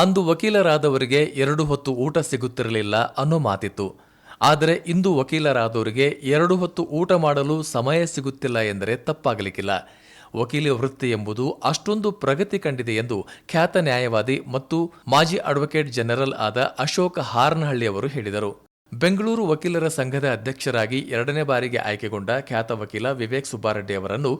ಅಂದು ವಕೀಲರಾದವರಿಗೆ ಎರಡು ಹೊತ್ತು ಊಟ ಸಿಗುತ್ತಿರಲಿಲ್ಲ ಅನ್ನೋ ಮಾತಿತ್ತು. ಆದರೆ ಇಂದು ವಕೀಲರಾದವರಿಗೆ ಎರಡು ಹೊತ್ತು ಊಟ ಮಾಡಲು ಸಮಯ ಸಿಗುತ್ತಿಲ್ಲ ಎಂದರೆ ತಪ್ಪಾಗಲಿಕ್ಕಿಲ್ಲ. ವಕೀಲಿ ವೃತ್ತಿ ಎಂಬುದು ಅಷ್ಟೊಂದು ಪ್ರಗತಿ ಕಂಡಿದೆ ಎಂದು ಖ್ಯಾತ ನ್ಯಾಯವಾದಿ ಮತ್ತು ಮಾಜಿ ಅಡ್ವೊಕೇಟ್ ಜನರಲ್ ಆದ ಅಶೋಕ್ ಹಾರನಹಳ್ಳಿ ಅವರು ಹೇಳಿದರು. ಬೆಂಗಳೂರು ವಕೀಲರ ಸಂಘದ ಅಧ್ಯಕ್ಷರಾಗಿ ಎರಡನೇ ಬಾರಿಗೆ ಆಯ್ಕೆಗೊಂಡ ಖ್ಯಾತ ವಕೀಲ ವಿವೇಕ್ ಸುಬ್ಬಾರೆಡ್ಡಿ ಅವರನ್ನು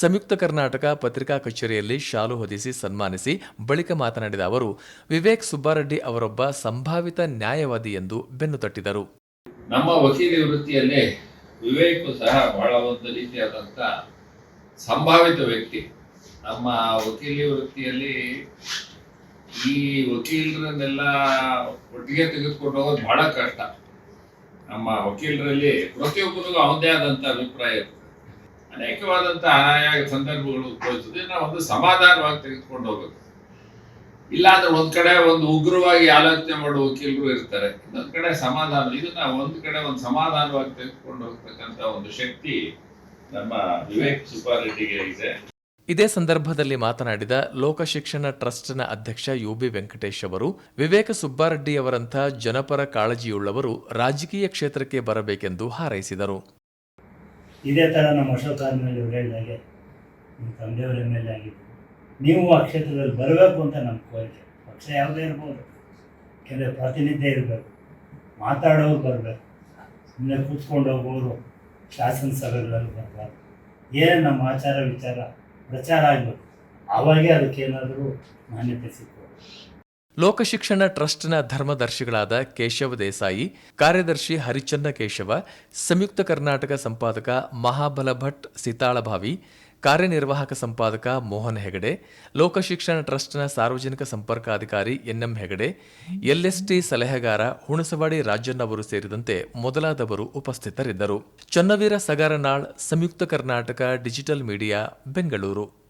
ಸಂಯುಕ್ತ ಕರ್ನಾಟಕ ಪತ್ರಿಕಾ ಕಚೇರಿಯಲ್ಲಿ ಶಾಲು ಹೊದಿಸಿ ಸನ್ಮಾನಿಸಿ ಬಳಿಕ ಮಾತನಾಡಿದ ಅವರು, ವಿವೇಕ್ ಸುಬ್ಬಾರೆಡ್ಡಿ ಅವರೊಬ್ಬ ಸಂಭಾವಿತ ನ್ಯಾಯವಾದಿ ಎಂದು ಬೆನ್ನು ತಟ್ಟಿದರು. ನಮ್ಮ ವಕೀಲಿ ವೃತ್ತಿಯಲ್ಲಿ ವಿವೇಕ್ ಸಹ ಬಹಳ ಒಂದು ರೀತಿಯಾದಂಥ ಸಂಭಾವಿತ ವ್ಯಕ್ತಿ. ನಮ್ಮ ವಕೀಲಿ ವೃತ್ತಿಯಲ್ಲಿ ಈ ವಕೀಲರನ್ನೆಲ್ಲ ಒಟ್ಟಿಗೆ ತೆಗೆದುಕೊಂಡು ಹೋಗೋದು ಬಹಳ ಕಷ್ಟ. ನಮ್ಮ ವಕೀಲರಲ್ಲಿ ಪ್ರತಿಯೊಬ್ಬರಿಗೂ ಅವನದೇ ಆದಂಥ ಅಭಿಪ್ರಾಯ ಅನೇಕವಾದಂಥ ಅನಾಯ ಸಂದರ್ಭಗಳು ಉದ್ಭವಿಸುತ್ತೆ. ನಾವು ಒಂದು ಸಮಾಧಾನವಾಗಿ ತೆಗೆದುಕೊಂಡು ಹೋಗೋದು ಇಲ್ಲಾಂದ್ರೆ ಒಂದ್ ಕಡೆ ಒಂದು ಉಗ್ರವಾಗಿ ಆಲೋಚನೆ ಮಾಡುವ ವಕೀಲರು ಇರ್ತಾರೆ. ಇನ್ನೊಂದ್ ಕಡೆ ಸಮಾಧಾನ, ಇದನ್ನ ಒಂದ್ ಕಡೆ ಒಂದು ಸಮಾಧಾನವಾಗಿ ತೆಗೆದುಕೊಂಡು ಹೋಗ್ತಕ್ಕಂತ ಒಂದು ಶಕ್ತಿ ನಮ್ಮ ವಿವೇಕ್ ಸುಬ್ಬಾರೆಡ್ಡಿಗೆ ಇದೆ. ಇದೇ ಸಂದರ್ಭದಲ್ಲಿ ಮಾತನಾಡಿದ ಲೋಕಶಿಕ್ಷಣ ಟ್ರಸ್ಟ್ನ ಅಧ್ಯಕ್ಷ ಯುಬಿ ವೆಂಕಟೇಶ್ ಅವರು, ವಿವೇಕ ಸುಬ್ಬಾರೆಡ್ಡಿ ಅವರಂಥ ಜನಪರ ಕಾಳಜಿಯುಳ್ಳವರು ರಾಜಕೀಯ ಕ್ಷೇತ್ರಕ್ಕೆ ಬರಬೇಕೆಂದು ಹಾರೈಸಿದರು. ಇದೇ ಥರ ನಮ್ಮ ಅಶೋಕ ಹೇಳಿದಾಗೆ ನಿಮ್ಮ ತಂದೆಯವರು ಎಂ ಎಲ್ ನೀವು ಆ ಕ್ಷೇತ್ರದಲ್ಲಿ ಬರಬೇಕು ಅಂತ ನಮ್ಮ ಕೋರಿಕೆ. ಪಕ್ಷ ಯಾವುದೇ ಇರ್ಬೋದು. ಕೆಲವು ಪ್ರಾತಿನಿಧ್ಯ ಇರಬೇಕು. ಮಾತಾಡೋರು ಬರಬೇಕು. ಸುಮ್ಮನೆ ಕೂತ್ಕೊಂಡು ಹೋಗೋರು ಶಾಸನ ಸಭೆಗಳಲ್ಲಿ ಬರಬಾರ್ದು. ಏನು ನಮ್ಮ ಆಚಾರ ವಿಚಾರ ಪ್ರಚಾರ ಆಗಬೇಕು. ಆವಾಗೇ ಅದಕ್ಕೇನಾದರೂ ಮಾನ್ಯತೆ ಸಿಗ್ಬೋದು. ಲೋಕಶಿಕ್ಷಣ ಟ್ರಸ್ಟ್ನ ಧರ್ಮದರ್ಶಿಗಳಾದ ಕೇಶವ ದೇಸಾಯಿ, ಕಾರ್ಯದರ್ಶಿ ಹರಿಚಂದ್ರ ಕೇಶವ, ಸಂಯುಕ್ತ ಕರ್ನಾಟಕ ಸಂಪಾದಕ ಮಹಾಬಲ ಭಟ್ ಸಿತಾಳಭಾವಿ ಕಾರ್ಯನಿರ್ವಾಹಕ ಸಂಪಾದಕ ಮೋಹನ್ ಹೆಗಡೆ ಲೋಕಶಿಕ್ಷಣ ಟ್ರಸ್ಟ್ನ ಸಾರ್ವಜನಿಕ ಸಂಪರ್ಕಾಧಿಕಾರಿ ಎನ್ಎಂ ಹೆಗಡೆ, ಎಲ್ಎಸ್ಟಿ ಸಲಹೆಗಾರ ಹುಣಸವಾಡಿ ರಾಜಣ್ಣ ಅವರು ಸೇರಿದಂತೆ ಮೊದಲಾದವರು ಉಪಸ್ಥಿತರಿದ್ದರು. ಚನ್ನವೀರ ಸಗಾರನಾಳ್, ಸಂಯುಕ್ತ ಕರ್ನಾಟಕ ಡಿಜಿಟಲ್ ಮೀಡಿಯಾ, ಬೆಂಗಳೂರು.